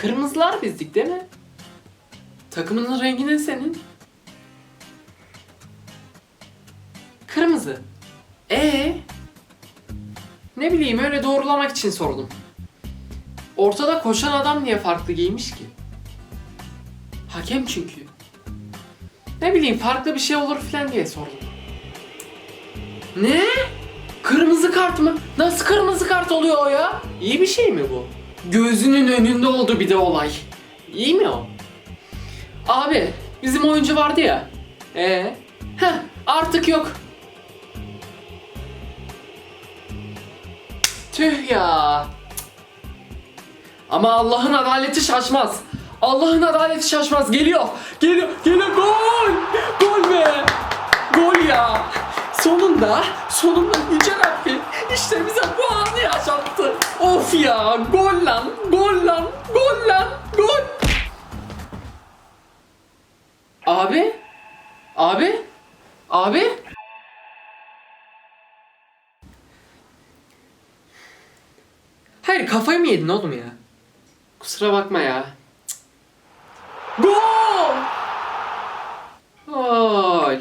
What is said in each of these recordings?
Kırmızılar bizdik değil mi? Takımının rengi ne senin? Kırmızı. Ee? Ne bileyim öyle doğrulamak için sordum. Ortada koşan adam niye farklı giymiş ki? Hakem çünkü. Ne bileyim farklı bir şey olur falan diye sordum. Ne? Kırmızı kart mı? Nasıl kırmızı kart oluyor o ya? İyi bir şey mi bu? Gözünün önünde oldu bir de olay. İyi mi o? Abi bizim oyuncu vardı ya. Ee? Heh artık yok. Tüh ya. Ama Allah'ın adaleti şaşmaz. Allah'ın adaleti şaşmaz. Geliyor. Geliyor. Geliyor. Gol. Gol be. Gol ya. Sonunda, sonunda Yüce Rabbim işte bize bu anı yaşattı. Of ya. Gol lan. Gol lan. Gol lan. Gol. Abi. Abi. Abi. Hayır kafayı mı yedin oğlum ya? Kusura bakma ya. Gol! Gol.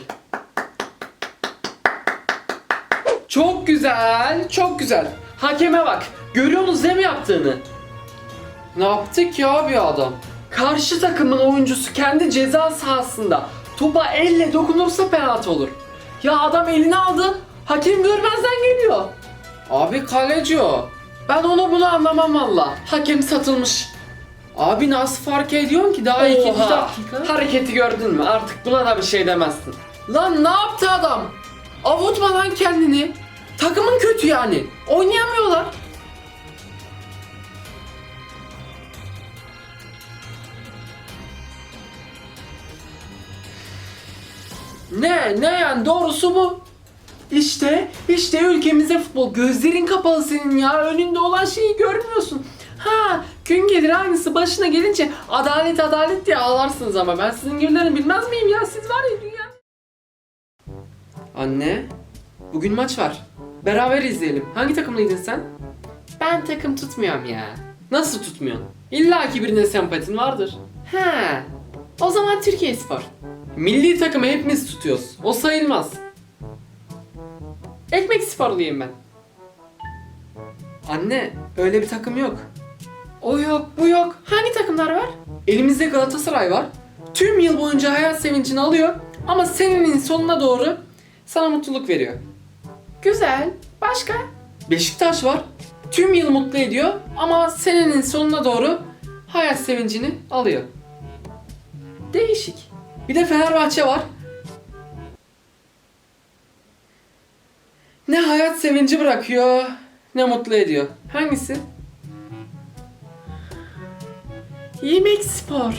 Çok güzel, çok güzel. Hakeme bak. Görüyorsunuz değil mi yaptığını? Ne yaptı ki abi adam? Karşı takımın oyuncusu kendi ceza sahasında topa elle dokunursa penaltı olur. Ya adam elini aldı, hakem görmezden geliyor. Abi kaleci o. Ben onu bunu anlamam valla. Hakem satılmış. Abi nasıl fark ediyorsun ki daha ikinci Oha. dakika? Hareketi gördün mü? Artık buna da bir şey demezsin. Lan ne yaptı adam? Avutma lan kendini. Takımın kötü yani. Oynayamıyorlar. Ne? Ne yani doğrusu bu. İşte, işte ülkemizde futbol. Gözlerin kapalı senin ya. Önünde olan şeyi görmüyorsun. Ha, gün gelir aynısı başına gelince adalet adalet diye ağlarsınız ama ben sizin gibilerini bilmez miyim ya? Siz var ya dünya. Anne, bugün maç var. Beraber izleyelim. Hangi takımlıydın sen? Ben takım tutmuyorum ya. Nasıl tutmuyorsun? İlla ki birine sempatin vardır. He. O zaman Türkiye Spor. Milli takımı hepimiz tutuyoruz. O sayılmaz. Ekmek sporluyum ben. Anne, öyle bir takım yok. O yok, bu yok. Hangi takımlar var? Elimizde Galatasaray var. Tüm yıl boyunca hayat sevincini alıyor ama senenin sonuna doğru sana mutluluk veriyor. Güzel. Başka? Beşiktaş var. Tüm yıl mutlu ediyor ama senenin sonuna doğru hayat sevincini alıyor. Değişik. Bir de Fenerbahçe var. Ne hayat sevinci bırakıyor, ne mutlu ediyor. Hangisi? Yemek spor.